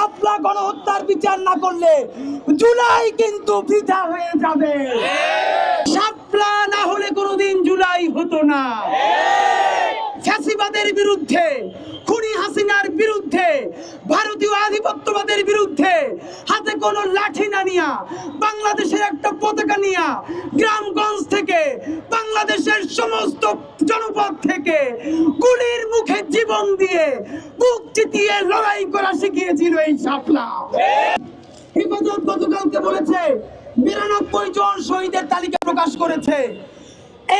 শাপলা গণহত্যার বিচার না করলে জুলাই কিন্তু বৃথা হয়ে যাবে। সাপলা না হলে কোনোদিন জুলাই হতো না। ফ্যাসিবাদের বিরুদ্ধে খুনি হাসিনার বিরুদ্ধে, ভারতীয় আধিপত্যবাদের বিরুদ্ধে হাতে কোনো লাঠি না নিয়া বাংলাদেশের একটা পতাকা নিয়া গ্রামগঞ্জ থেকে বাংলাদেশের সমস্ত জনপদ থেকে গুলির মুখে জীবন দিয়ে বুক চিতিয়ে লড়াই করা শিখিয়েছিল এই শাপলা। হেফাজত গতকালকে বলেছে, বিরানব্বই জন শহীদের তালিকা প্রকাশ করেছে।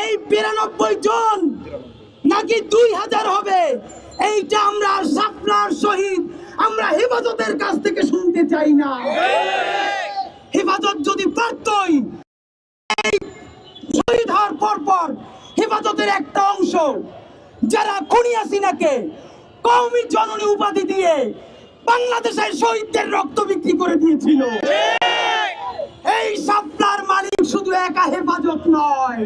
এই বিরানব্বই জন নাকি দুই হাজার হবে? এইটা আমরা শাপলার শহীদ, আমরা হেফাজতের কাছ থেকে শুনতে চাই না। হেফাজত যদি পারতই, এই শহীদ হওয়ার পর পর হেফাজতের একটা অংশ, যারা খুনি হাসিনাকে কওমি জননী উপাধি দিয়ে বাংলাদেশের শহীদদের রক্ত বিক্রি করে দিয়েছিল। এই সাপলার মালিক শুধু একা হেফাজত নয়।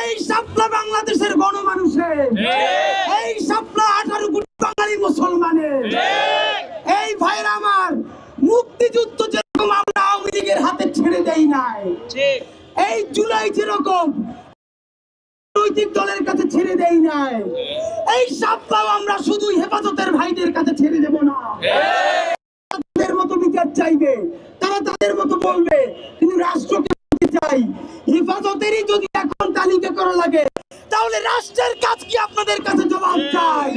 এই সাপলা বাংলাদেশের গণমানুষের। মুসলমানের। এই ভাইরা আমার মুক্তিযুদ্ধ যেরকম আমরা আওয়ামী লীগের হাতে ছেড়ে দেই নাই এই জুলাই যেরকম রাজনৈতিক দলের কাছে ছেড়ে দেই নাই এই আমরা শুধু হেফাজতের ভাইদের কাছে ছেড়ে দেব না। তাদের মতো বিচার চাইবে তারা তাদের মতো বলবে কিন্তু রাষ্ট্রকে চাই? হেফাজতেরই যদি এখন তালিকা করা লাগে তাহলে রাষ্ট্রের কাজ কি আপনাদের কাছে জবাব চাই?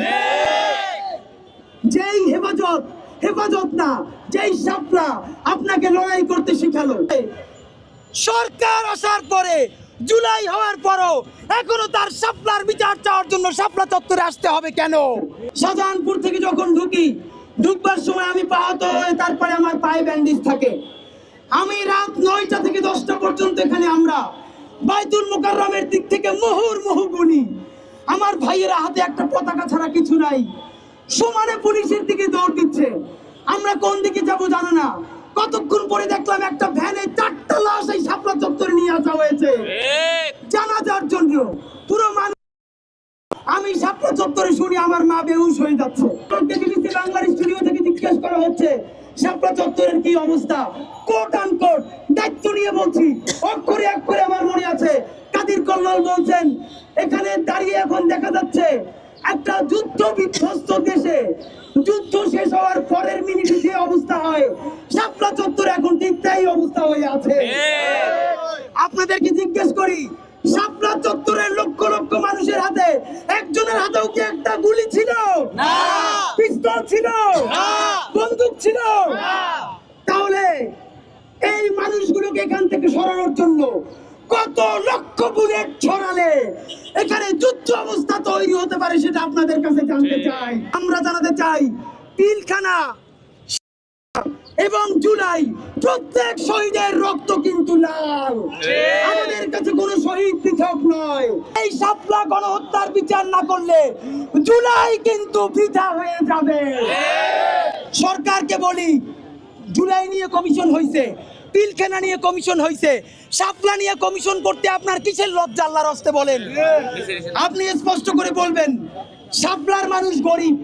যেই হেফাজত হেফাজত না, যেই সাপলা আপনাকে লড়াই করতে শিখালো। সরকার আসার পরে, জুলাই হওয়ার পরও এখনও তার সাপলার বিচার চাওয়ার জন্য সাপলা চত্বরে আসতে হবে কেন? শাহজাহানপুর থেকে যখন ঢুকি, ঢুকবার সময় আমি পাহত হয়ে তারপরে আমার পায়ে ব্যান্ডেজ থাকে। আমি রাত নয়টা থেকে দশটা পর্যন্ত এখানে আমরা বাইতুল মোকাররমের দিক থেকে মুহুর মুহু গুনি। আমার ভাইয়েরা হাতে একটা পতাকা ছাড়া কিছু নাই। সমানে পুলিশের দিকে দৌড় দিচ্ছে। আমরা কোন দিকে যাব জানো না। কতক্ষণ পরে দেখলাম একটা ভ্যানে চারটা লাশ এই শাপলা চত্বরে নিয়ে আসা হয়েছে। জানাজার জন্য পুরো মানুষ আমি শাপলা চত্বরে শুনি আমার মা বেহুশ হয়ে যাচ্ছে। বিবিসি বাংলার স্টুডিও থেকে জিজ্ঞেস করা হচ্ছে শাপলা চত্বরের কি অবস্থা? কোট আন কোট দায়িত্ব নিয়ে বলছি। অক্ষরে অক্ষরে আমার মনে আছে। কাদির কল্লাল বলছেন এখানে দাঁড়িয়ে এখন দেখা যাচ্ছে একটা যুদ্ধ বিধ্বস্ত দেশে। যুদ্ধ শেষ হওয়ার পরের মিনিটে যে অবস্থা হয় শাপলা চত্বরে এখন ঠিক তাই অবস্থা হয়ে আছে। আপনাদেরকে জিজ্ঞেস করি শাপলা চত্বরের লক্ষ লক্ষ মানুষের হাতে একজনের হাতেও কি একটা গুলি ছিল? পিস্তল ছিল? বন্দুক ছিল? তাহলে এই মানুষগুলোকে এখান থেকে সরানোর জন্য কত লক্ষ বুলেট ছড়ালে এখানে যুদ্ধ অবস্থা তৈরি হতে পারে সেটা আপনাদের কাছে জানতে চাই। আমরা জানাতে চাই পিলখানা এবং জুলাই প্রত্যেক শহীদের রক্ত কিন্তু লাল। আমাদের কাছে কোনো শহীদ পৃথক নয়। এই সাপলা গণহত্যার বিচার না করলে জুলাই কিন্তু বৃথা হয়ে যাবে। সরকারকে বলি জুলাই নিয়ে কমিশন হয়েছে পিলখানা নিয়ে কমিশন হয়েছে সাপলা নিয়ে কমিশন করতে আপনার কিসের লজ্জা আল্লাহর হস্তে বলেন? আপনি স্পষ্ট করে বলবেন, সাপলার মানুষ গরিব,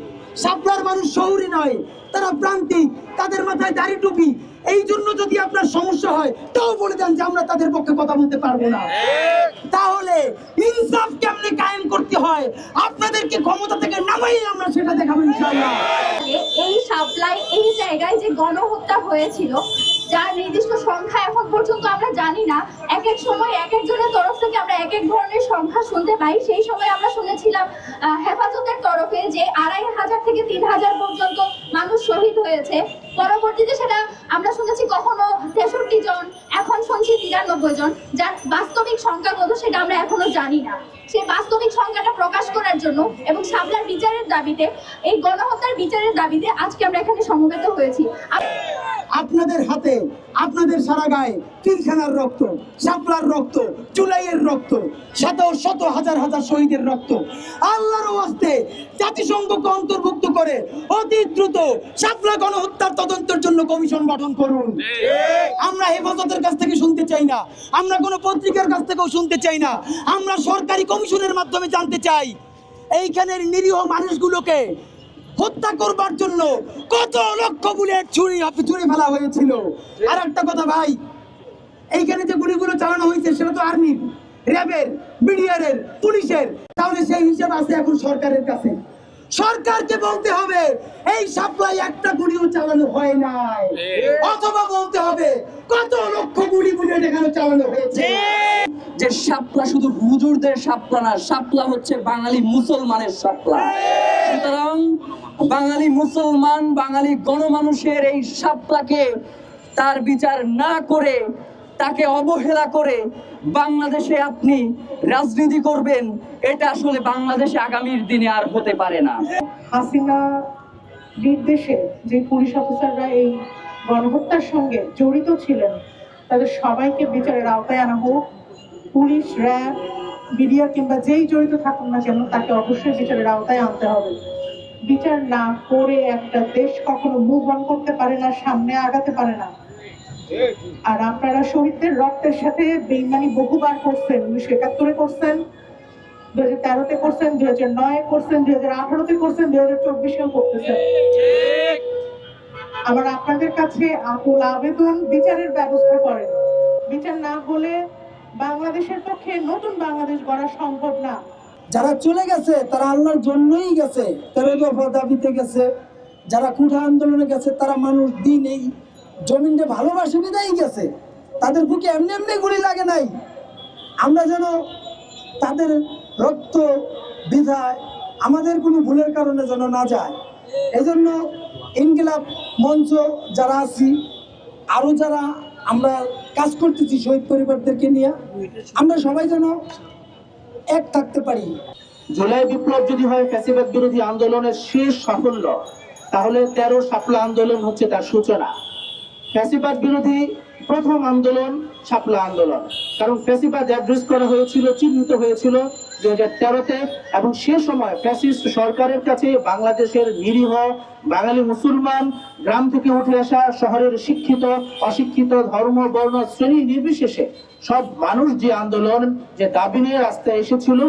সাপলার মানুষ শহুরি নয় তারা প্রান্তিক তাদের মাথায় দাড়ি টুপি। এই জন্য যদি আপনার সমস্যা হয়, তাও বলে দেন যে আমরা তাদের পক্ষে কথা বলতে পারব না। তাহলে ইনসাফ কেমনে কায়েম করতে হয়? আপনাদেরকে ক্ষমতা থেকে নামাই আমরা সেটা দেখাবো ইনশাআল্লাহ। এই সাপ্লাই, এই জায়গায় যে গণহত্যা হয়েছিল, যার নির্দিষ্ট সংখ্যা এখন পর্যন্ত আমরা জানি না এক এক সময় এক একজনের তরফ থেকে আমরা এক এক ধরনের সংখ্যা শুনতে পাই। সেই সময় আমরা শুনেছিলাম হেফাজতের তরফে যে আড়াই হাজার থেকে তিন হাজার পর্যন্ত মানুষ শহীদ হয়েছে। পরবর্তীতে সেটা আমরা শুনেছি কখনো তেষট্টি জন, এখন শুনছি তিরানব্বই জন। যার বাস্তবিক সংখ্যা কত সেটা আমরা এখনও জানি না। সেই বাস্তবিক সংখ্যাটা প্রকাশ করার জন্য এবং সাবলার বিচারের দাবিতে, এই গণহত্যার বিচারের দাবিতে আজকে আমরা এখানে সমবেত হয়েছি। আপনাদের হাতে আপনাদের সারা গায়ে তিলখানার রক্ত শাপলার রক্ত জুলাইয়ের রক্ত শত শত হাজার হাজার শহীদের রক্ত। আল্লাহর ওয়াস্তে জাতিসংঘকে অন্তর্ভুক্ত করে অতি দ্রুত শাপলা গণহত্যার তদন্তের জন্য কমিশন গঠন করুন। আমরা হেফাজতের কাছ থেকে শুনতে চাই না। আমরা কোনো পত্রিকার কাছ থেকেও শুনতে চাই না। আমরা সরকারি কমিশনের মাধ্যমে জানতে চাই। এইখানের নিরীহ মানুষগুলোকে হত্যা করবার জন্য কত লক্ষ বুলেট ছুরি ছুরি ফেলা হয়েছিল। আর একটা কথা ভাই এইখানে যে গুলিগুলো চালানো হয়েছে সেটা তো আর্মির র্যাবের বিডিআরের পুলিশের। তাহলে সেই হিসাব আছে এখন সরকারের কাছে। সরকারকে বলতে হবে এই সাপ্লাই একটা গুলিও চালানো হয় নাই। অথবা বলতে হবে কত লক্ষ গুলি বুলেট এখানে চালানো হয়েছে। যে শাপলা শুধু হুজুরদের সাপলা না সাপলা হচ্ছে বাঙালি মুসলমানের শাপলা সুতরাং বাঙালি মুসলমান, বাঙালি গণমানুষের এই শাপলাকে তার বিচার না করে, তাকে অবহেলা করে বাংলাদেশে আপনি রাজনীতি করবেন, এটা আসলে বাংলাদেশে আগামীর দিনে আর হতে পারে না। হাসিনা নির্দেশে যে পুলিশ অফিসাররা এই গণহত্যার সঙ্গে জড়িত ছিলেন, তাদের সবাইকে বিচারের আওতায় আনা হোক। পুলিশ, র্যাব বিডিআর কিংবা যেই জড়িত থাকুন না কেন, তাকে অবশ্যই বিচারের আওতায় আনতে হবে। বিচার না করে একটা দেশ কখনো মুভ অন করতে পারে না, সামনে আগাতে পারে না। আর আপনারা শহীদদের রক্তের সাথে বেইমানি বহুবার করছেন, উনিশশো একাত্তরে করছেন দু হাজার তেরোতে করছেন দু হাজার নয় করছেন দু হাজার আঠারোতে করছেন দু হাজার চব্বিশেও করতেছেন। আবার আপনাদের কাছে আকুল আবেদন বিচারের ব্যবস্থা করেন। বিচার না হলে বাংলাদেশের পক্ষে নতুন বাংলাদেশ গড়া সম্ভব না। যারা চলে গেছে, তারা আল্লাহর জন্যই গেছে। দাবিতে গেছে। যারা কুঠা আন্দোলনে গেছে, তারা মানুষ দিন এই জমিনটা ভালোবাসে বিদায় গেছে। তাদের বুকে এমনি এমনি গুলি লাগে নাই। আমরা যেন তাদের রক্ত বিধায় আমাদের কোনো ভুলের কারণে যেন না যায়। এজন্য ইনকিলাব মঞ্চ যারা আছি, আরও যারা আমরা কাজ করতেছি শহীদ পরিবারদেরকে নিয়ে। আমরা সবাই যেন এক থাকতে পারি। জুলাই বিপ্লব যদি হয় ফ্যাসিবাদ বিরোধী আন্দোলনের শেষ সাফল্য, তাহলে তেরো সাফল্য আন্দোলন হচ্ছে তার সূচনা। ফ্যাসিবাদ বিরোধী প্রথম আন্দোলন শাপলা আন্দোলন। কারণ ফ্যাসিবাদ অ্যাড্রেস করা হয়েছিল, চিহ্নিত হয়েছিল দুই হাজার তেরোতে এবং সে সময় ফ্যাসিস্ট সরকারের কাছে বাংলাদেশের নিরীহ বাঙালি মুসলমান গ্রাম থেকে উঠে আসা শহরের শিক্ষিত, অশিক্ষিত, ধর্ম, বর্ণ, শ্রেণি নির্বিশেষে সব মানুষ যে আন্দোলন, যে দাবি নিয়ে রাস্তায় এসেছিল,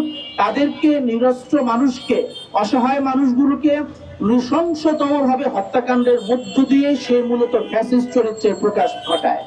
তাদেরকে নিরস্ত্র মানুষকে, অসহায় মানুষগুলোকে নৃশংসতম ভাবে হত্যাকাণ্ডের মধ্য দিয়ে সে মূলত ফ্যাসিস্ট চরিত্রের প্রকাশ ঘটায়।